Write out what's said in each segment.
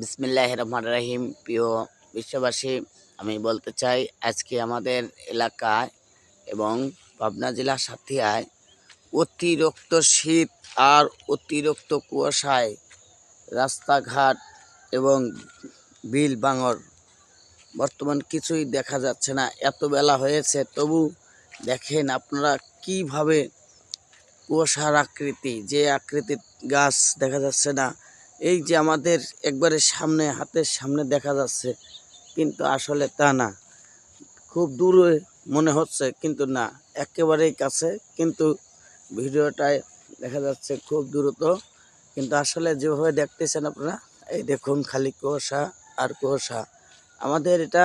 বিসমিল্লাহ রহমান রাহিম প্রিয় বিশ্ববাসী, আমি বলতে চাই, আজকে আমাদের এলাকায় এবং পাবনা জেলা সাথিয়ায় অতিরিক্ত শীত আর অতিরিক্ত কুয়াশায় রাস্তাঘাট এবং বিল বাঙর। বর্তমান কিছুই দেখা যাচ্ছে না, এত বেলা হয়েছে। তবু দেখেন আপনারা কীভাবে কুয়াশার আকৃতি, যে আকৃতির গাছ দেখা যাচ্ছে না এই যে আমাদের একবারে সামনে, হাতের সামনে দেখা যাচ্ছে, কিন্তু আসলে তা না। খুব দূরে মনে হচ্ছে, কিন্তু না, একেবারেই কাছে, কিন্তু ভিডিওটায় দেখা যাচ্ছে খুব দ্রুত। কিন্তু আসলে যেভাবে দেখতেছেন আপনারা, এই দেখুন খালি কুয়াশা আর কুয়াশা। আমাদের এটা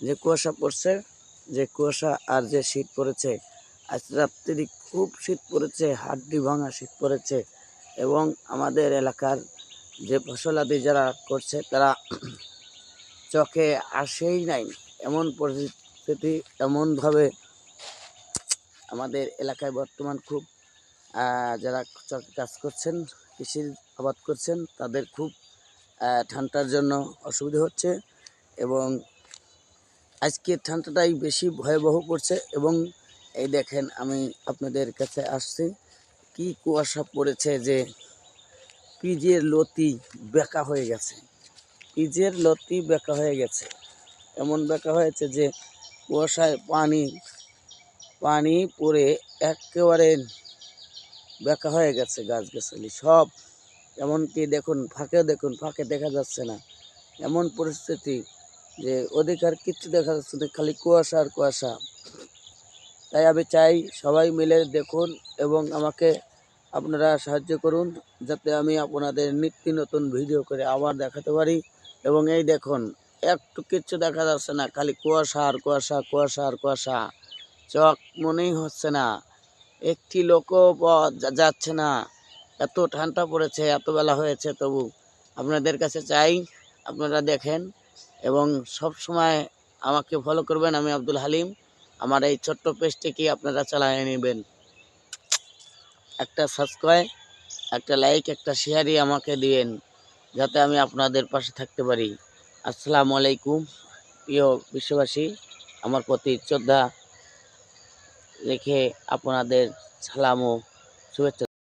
যে কুয়াশা পড়ছে, যে কুয়াশা আর যে শীত পড়েছে, আজ রাত্রি খুব শীত পড়েছে, হাড্ডি ভাঙা শীত পড়েছে। এবং আমাদের এলাকার যে ফসলাদি যারা করছে, তারা চোখে আসেই নাই। এমন পরিস্থিতি, এমনভাবে আমাদের এলাকায় বর্তমান খুব যারা চকে কাজ করছেন, কৃষির আবাদ করছেন, তাদের খুব ঠান্ডার জন্য অসুবিধা হচ্ছে এবং আজকে ঠান্ডাটাই বেশি ভয়াবহ পড়ছে এবং এই দেখেন আমি আপনাদের কাছে আসছি। কি কুয়াশা পড়েছে যে পিজের লতি বেঁকা হয়ে গেছে। পিজের লতি বেঁকা হয়ে গেছে। এমন বেঁকা হয়েছে যে কুয়াশায় পানি পানি পড়ে একেবারে বেঁকা হয়ে গেছে গাছ গাছালি সব। এমনকি দেখুন ফাঁকে দেখুন, ফাঁকে দেখা যাচ্ছে না। এমন পরিস্থিতি যে অধিকার কিচ্ছু দেখা যাচ্ছে না, খালি কুয়াশা আর কুয়াশা। তাই আমি চাই সবাই মিলে দেখুন এবং আমাকে আপনারা সাহায্য করুন যাতে আমি আপনাদের নিত্য নতুন ভিডিও করে আবার দেখাতে পারি। এবং এই দেখুন, একটু কিচ্ছু দেখা যাচ্ছে না, খালি কুয়াশা আর কুয়াশা কুয়াশা আর কুয়াশা। চক মনেই হচ্ছে না, একটি লোকও যাচ্ছে না। এত ঠান্ডা পড়েছে, এত বেলা হয়েছে, তবু আপনাদের কাছে চাই, আপনারা দেখেন এবং সব সময় আমাকে ফলো করবেন, আমি আব্দুল হালিম। আমার এই ছোট্ট পেজটিকে আপনারা চালিয়ে নেবেন। একটা সাবস্ক্রাইব একটা লাইক একটা শেয়ারই আমাকে দিবেন যাতে আমি আপনাদের পাশে থাকতে পারি। আসসালামু আলাইকুম, প্রিয় বিশ্ববাসী, আমার প্রতি শ্রদ্ধা রেখে আপনাদের সালাম ও শুভেচ্ছা।